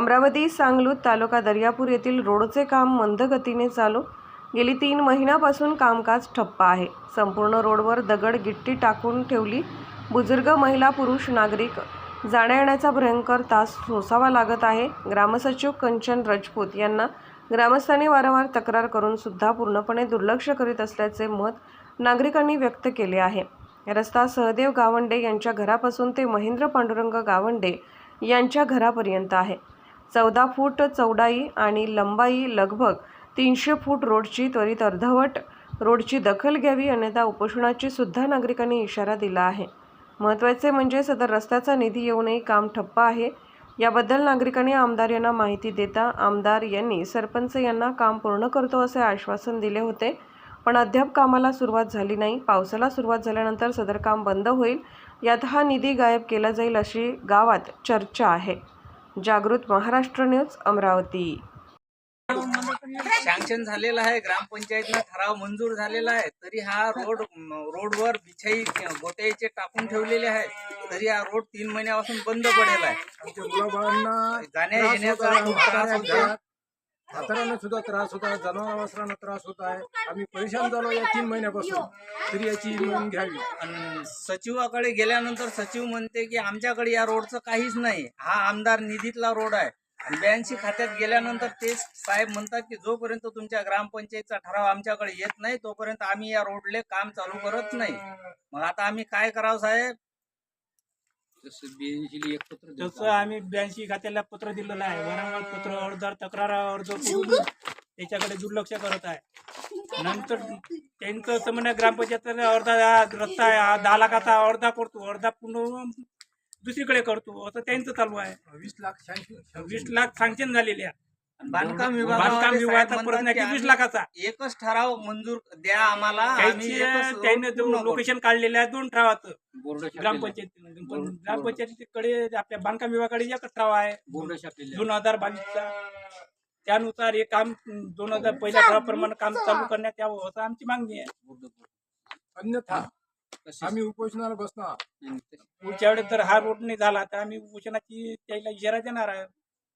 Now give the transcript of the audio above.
अमरावती सांगलूत तालुका दर्यापूर येथील रोडचे काम मंदगतीने चालू. गेली तीन महिन्यापासून कामकाज ठप्प आहे. संपूर्ण रोडवर दगड गिट्टी टाकून ठेवली. बुजुर्ग महिला पुरुष नागरिक जाण्यायेण्याचा भयंकर तास सोसावा लागत आहे. ग्रामसचिव कंचन राजपूत यांना ग्रामस्थांनी वारंवार तक्रार करून सुद्धा पूर्णपणे दुर्लक्ष करीत असल्याचे मत नागरिकांनी व्यक्त केले आहे. रस्ता सहदेव गावंडे यांच्या घरापासून ते महेंद्र पांडुरंग गावंडे यांच्या घरापर्यंत आहे. चौदा फूट चौडाई आणि लंबाई लगभग तीनशे फूट रोडची त्वरित अर्धवट रोडची दखल घ्यावी अन्यथा उपोषणाची सुद्धा नागरिकांनी इशारा दिला आहे. महत्त्वाचे म्हणजे सदर रस्त्याचा निधी येऊनही काम ठप्प आहे. याबद्दल नागरिकांनी आमदार यांना माहिती देता आमदार यांनी सरपंच यांना काम पूर्ण करतो असे आश्वासन दिले होते. पण अद्याप कामाला सुरुवात झाली नाही. पावसाला सुरुवात झाल्यानंतर सदर काम बंद होईल. यात हा निधी गायब केला जाईल अशी गावात चर्चा आहे. जागृत महाराष्ट्र न्यूज अमरावती. सँक्शन झालेला आहे ग्रामपंचायतनं ठराव मंजूर झालेला आहे तरी हा रोड रोडवर बिछाई गोट्याचे टाकून ठेवलेले आहे तरी हा रोड तीन महिन्यापासून बंद पडेल आहे. आमच्या मुलाबाळांना जाण्या येण्याचा म्हाताऱ्यांना सुद्धा त्रास होत आहे जनावरांना त्रास होत आहे. आम्ही परेशान झालो या तीन महिन्यापासून. तरी याची नोंद घ्यावी. आणि सचिवाकडे गेल्यानंतर सचिव म्हणते की आमच्याकडे या रोडचं काहीच नाही. हा आमदार निधीतला रोड आहे. आणि ब्याऐंशी खात्यात गेल्यानंतर ते साहेब म्हणतात की जोपर्यंत तुमच्या ग्रामपंचायतचा ठराव आमच्याकडे येत नाही तोपर्यंत आम्ही या रोडले काम चालू करत नाही. मग आता आम्ही काय करावं साहेब? तसं आम्ही. ब्याऐंशी खात्याला पत्र दिलेलं आहे. वारंवार पत्र अर्ज तक्रार अर्ज करून त्याच्याकडे दुर्लक्ष करत आहे. नंतर त्यांचं असं म्हणणं ग्रामपंचायत अर्धा हा रस्ता आहे. हा दहा लाखाचा अर्धा करतो. अर्धा पूर्ण दुसरीकडे करतो. असं त्यांचं चालू आहे. वीस लाख शहाऐंशी वीस लाख सँक्शन झालेले आहे बांधकाम बांधकाम विभागाचा विभागाचा नाही वीस लाखाचा. एकच ठराव मंजूर द्या आम्हाला. आम्ही एकच त्याने करू. लोकेशन काढलेलं आहे दोन ठरावाचं ग्रामपंचायतीनं पण ग्रामपंचायतीकडे आपल्या बांधकाम विभागाकडे एकच ठराव आहे. दोन हजार बावीसचा त्यानुसार हे काम दोन हजार पहिल्या ठरावाप्रमाणे काम चालू करण्यात यावं असं आमची मागणी आहे. अन्यथा आम्ही उपोषणाला बसणार. पुढच्या वेळेस जर हा रोड नाही झाला तर आम्ही उपोषणाची त्याला इशारा देणार आहे.